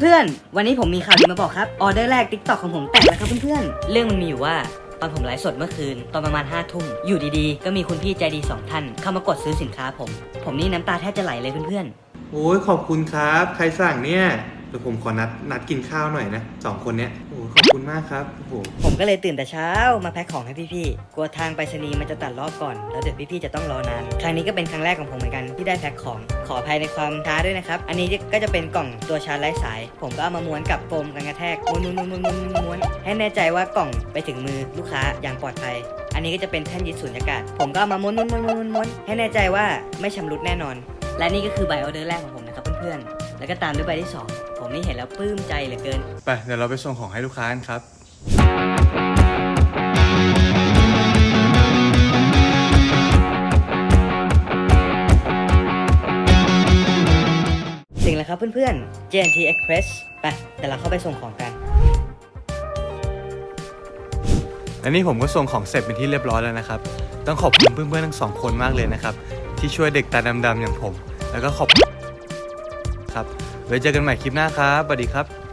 เพื่อนๆ วันนี้ผมมีข่าวดีมาบอกครับ ออเดอร์แรก TikTok ของผมแตกแล้วครับเพื่อนๆ เรื่องมันมีอยู่ว่าตอนผมไลฟ์สดเมื่อคืน ตอนประมาณ5้าทุ่ม อยู่ดีๆ ก็มีคุณพี่ใจดี 2 ท่าน เข้ามากดซื้อสินค้าผม ผมนี่น้ำตาแทบจะไหลเลยเพื่อนๆโอ้ยขอบคุณครับ ใครสั่งเนี่ยเดี๋ยวผมขอนัดนัดกินข้าวหน่อยนะสองคนเนี้ยโอ้ยขอบคุณมากครับโอ้โหผมก็เลยตื่นแต่เช้ามาแพ็คของให้พี่ๆ กลัวทางไปรษณีย์มันจะตัดรอบก่อน แล้วเดี๋ยวพี่ๆจะต้องรอนาน ครั้งนี้ก็เป็นครั้งแรกของผมเหมือนกันที่ได้แพ็คของ ขออภัยในความช้าด้วยนะครับ อันนี้ก็จะเป็นกล่องตัวชาร์จไร้สาย ผมก็เอามาม้วนกับโฟมกันกระแทกม้วนม้วนม้วนม้วนม้วนให้แน่ใจว่ากล่องไปถึงมือลูกค้าอย่างปลอดภัย อันนี้ก็จะเป็นแท่นยึดสุญญากาศ ผมก็เอามาม้วนม้วนม้วนม้วนม้วนให้แน่ใจว่าไม่ชำรุดแน่นอน และนี่ก็คือใบออเดอร์แรกของผมนะครับเพื่อนๆ แล้วก็ตามด้วยใบที่สองผมนี่เห็นแล้วปลื้มใจเหลือเกิน ไปเดี๋ยวเราไปส่งของให้ลูกค้ากันครับ ครับเพื่อนๆ JNT Express ไปเดี๋ยวเราเข้าไปส่งของกัน อันนี้ผมก็ส่งของเสร็จเป็นที่เรียบร้อยแล้วนะครับ ต้องขอบคุณเพื่อนๆทั้งสองคนมากเลยนะครับ ที่ช่วยเด็กตาดำๆอย่างผม แล้วก็ขอบคุณครับไว้เจอกันใหม่คลิปหน้าครับสวัสดีครับ